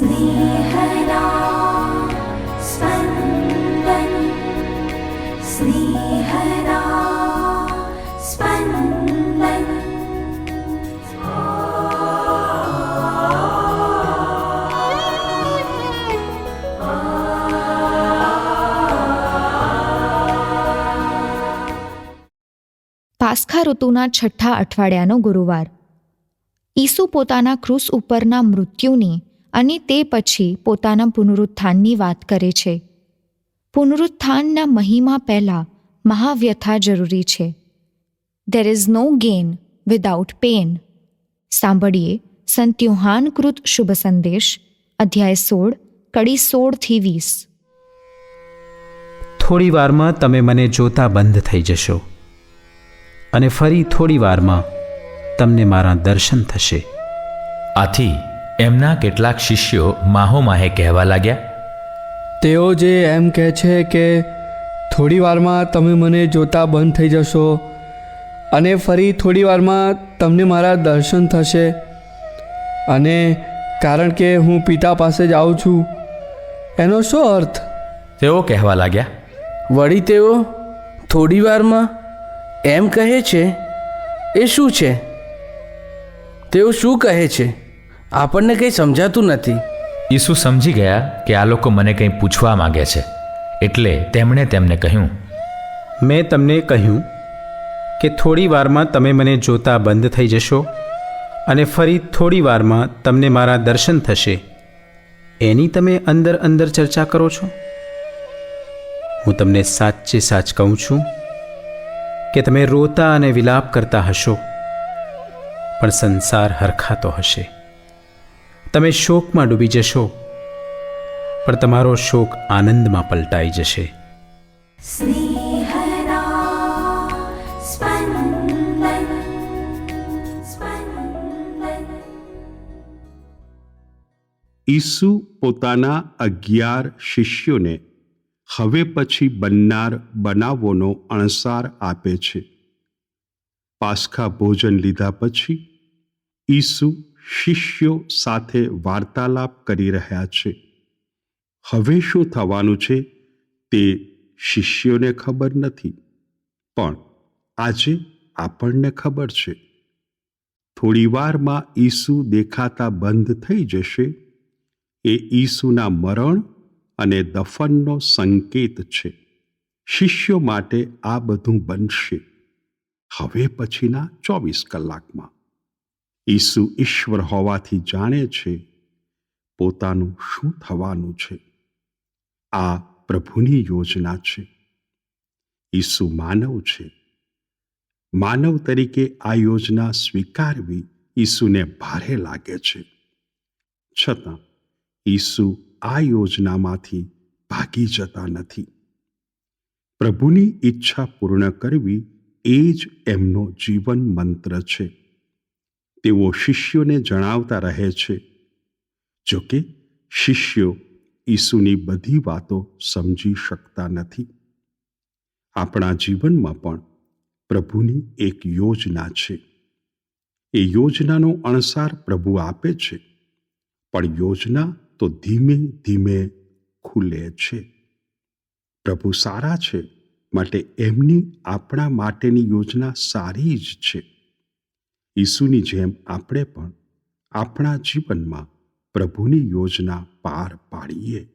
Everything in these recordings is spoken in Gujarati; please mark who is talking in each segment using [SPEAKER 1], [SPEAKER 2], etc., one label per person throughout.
[SPEAKER 1] स्नेहदा स्पन्दन् स्नेहदा स्पन्दन्
[SPEAKER 2] પાસ્ખા ઋતુના છઠ્ઠા અઠવાડિયાનો ગુરુવાર ઈસુ પોતાના ક્રૂસ ઉપરના મૃત્યુની અને તે પછી પોતાના પુનરુત્થાનની વાત કરે છે. પુનરુત્થાનના મહિમા પહેલાં મહાવ્યથા જરૂરી છે. There is no gain without pain સાંભળીએ સંત યુહાનકૃત શુભ સંદેશ અધ્યાય સોળ કડી સોળથી વીસ.
[SPEAKER 3] થોડી વારમાં તમે મને જોતા બંધ થઈ જશો અને ફરી થોડી વારમાં તમને મારા દર્શન થશે.
[SPEAKER 4] આથી એમના કેટલાક શિષ્યો માહોમાહે કહેવા લાગ્યા
[SPEAKER 5] તેઓ જે એમ કહે છે કે થોડી વારમાં તમે મને જોતા બંધ થઈ જશો અને ફરી થોડી વારમાં તમને મારા દર્શન થશે અને કારણ કે હું પિતા પાસે જાઉં છું. એનો શું અર્થ?
[SPEAKER 4] તેઓ કહેવા લાગ્યા
[SPEAKER 6] વળી તેઓ થોડી વારમાં એમ કહે છે એ શું છે? તેઓ શું કહે છે? આપણને કંઈ સમજાતું નથી.
[SPEAKER 4] ઈસુ સમજી ગયા કે આ લોકો મને કંઈ પૂછવા માંગે છે એટલે તેમણે તેમને કહ્યું
[SPEAKER 3] મેં તમને કહ્યું કે થોડી વારમાં તમે મને જોતા બંધ થઈ જશો અને ફરી થોડી વારમાં તમને મારા દર્શન થશે. એની તમે અંદર અંદર ચર્ચા કરો છો? હું તમને સાચે સાચ કહું છું કે તમે રોતા અને વિલાપ કરતા હશો પણ સંસાર હરખાતો હશે. તમે શોકમાં ડૂબી જશો પણ તમારો શોક આનંદમાં પલટાઈ જશે.
[SPEAKER 7] ઈસુ પોતાના અગિયાર શિષ્યોને હવે પછી બનનાર બનાવોનો અણસાર આપે છે. પાસખા ભોજન લીધા પછી ઈસુ શિષ્યો સાથે વાર્તાલાપ કરી રહ્યા છે. હવે શું થવાનું છે તે શિષ્યોને ખબર નથી. પણ આજે આપણને ખબર છે. થોડીવારમાં ઈસુ દેખાતા બંધ થઈ જશે. એ ઈસુના મરણ અને દફનનો સંકેત છે. શિષ્યો માટે આ બધું બનશે. હવે પછીના ચોવીસ કલાકમાં. ઈસુ ઈશ્વર હોવાથી જાણે છે પોતાનું શું થવાનું છે. આ પ્રભુની યોજના છે. ઈસુ માનવ છે. માનવ તરીકે આ યોજના સ્વીકારવી ઈસુને ભારે લાગે છે. છતાં, ઈસુ આ યોજનામાંથી ભાગી જતા નથી. પ્રભુની ઈચ્છા પૂર્ણ કરવી એ જ એમનો જીવન મંત્ર છે. તેઓ શિષ્યોને જણાવતા રહે છે. જોકે, શિષ્યો ઈસુની બધી વાતો સમજી શકતા નથી. આપણા જીવનમાં પણ પ્રભુની એક યોજના છે. એ યોજનાનો અણસાર પ્રભુ આપે છે, પણ યોજના તો ધીમે ધીમે ખુલે છે. પ્રભુ સારા છે, માટે એમની આપણા માટેની યોજના સારી જ છે. ઈસુની જેમ આપણે પણ આપણા જીવનમાં પ્રભુની યોજના પાર પાડીએ.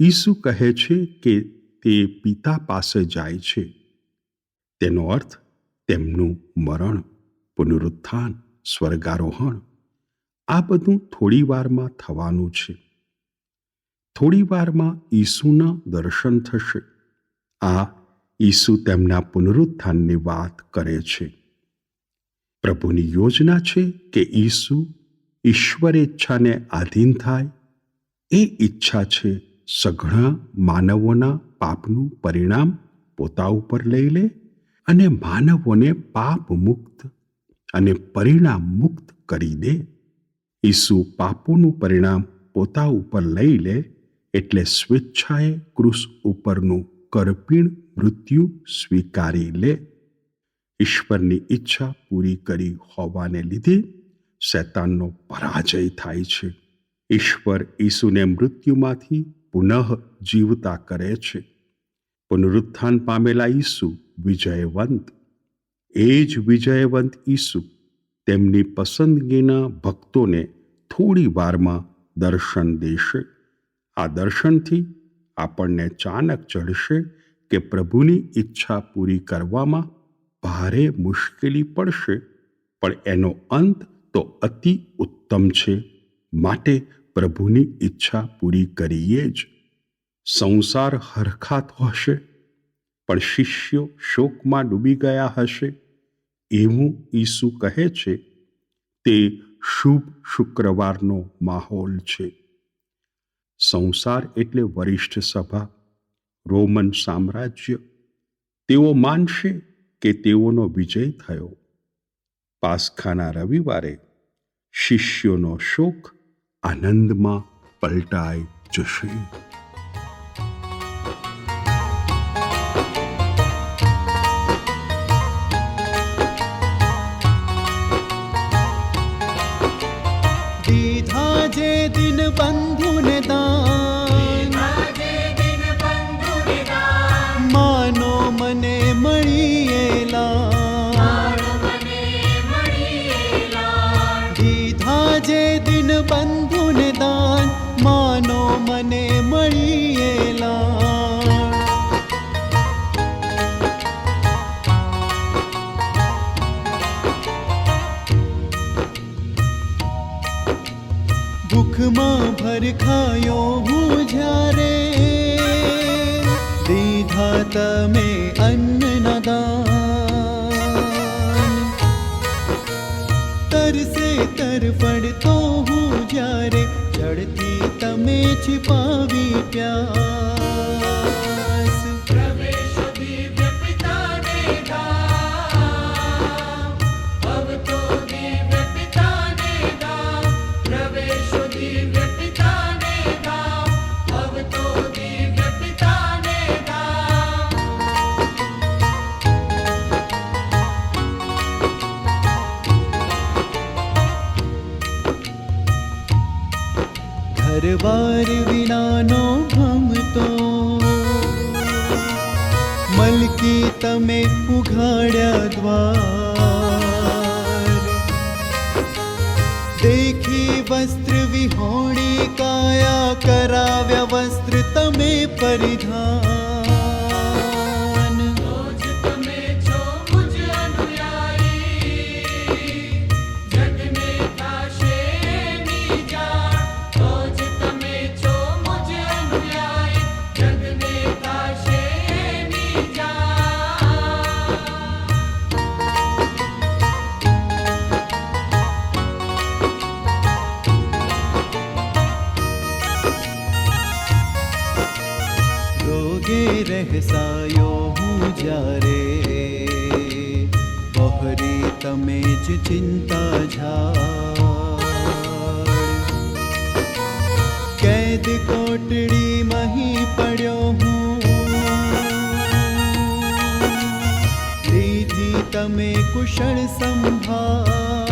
[SPEAKER 7] ઈસુ કહે છે કે તે પિતા પાસે જાય છે. તેનો અર્થ, તેમનું મરણ, પુનરુત્થાન, સ્વર્ગારોહણ, આ બધું થોડી વારમાં થવાનું છે. થોડી વારમાં ઈસુના દર્શન થશે. આ ઈસુ તેમના પુનરુત્થાનની વાત કરે છે. પ્રભુની યોજના છે કે ઈસુ ઈશ્વર ઈચ્છાને આધીન થાય? એ ઈચ્છા છે સઘળા માનવોના પાપનું પરિણામ પોતા ઉપર લઈ લે અને માનવોને પાપ મુક્ત અને પરિણામ મુક્ત કરી દે. ઈસુ પાપોનું પરિણામ પોતા ઉપર લઈ લે એટલે સ્વેચ્છાએ કૃષ ઉપરનું કરપીણ મૃત્યુ સ્વીકારી લે. ઈશ્વરની ઈચ્છા પૂરી કરી હોવાને લીધે શૈતાનનો પરાજય થાય છે. ઈશ્વર ઈસુને મૃત્યુમાંથી પુનઃ જીવતા કરે છે. પુનરુત્થાન પામેલા ઈસુ વિજયવંત. એ જ વિજયવંત ઈસુ તેમની પસંદગીના ભક્તોને થોડી વારમાં દર્શન દેશે. આ દર્શનથી આપણને ચાનક ચડશે કે પ્રભુની ઈચ્છા પૂરી કરવામાં ભારે મુશ્કેલી પડશે, પણ એનો અંત તો અતિ ઉત્તમ છે. માટે પ્રભુની ઈચ્છા પૂરી કરીએ જ. સંસાર હરખાતો હશે, પણ શિષ્યો શોકમાં ડૂબી ગયા હશે. એવું ઈસુ કહે છે, તે શુભ શુક્રવારનો માહોલ છે. સંસાર એટલે વરિષ્ઠ સભા, રોમન સામ્રાજ્ય. તેઓ માનશે કે તેઓનો વિજય થયો. પાસખાના રવિવારે શિષ્યોનો શોક આનંદમાં પલટાઈ જશે.
[SPEAKER 8] ભૂખમાં ભરખાયો હું જ્યારે? દીધા તમે અન્નના દાન તરસે તરફડતો હું જ્યારે ચડતી તમે छिपाવી પ્યાસ મલકી તમે ઉઘાડ્યા દ્વાર. દેખી વસ્ત્ર વિહોણી કાયા કરાવ્યા વસ્ત્ર તમે પરિધાન. રહેસાયો હું જ્યારે બહરી તમે જ ચિંતા ઝાડ કેદ કોટડી મહી પડ્યો હું લીધી તમે કુશળ સંભાળ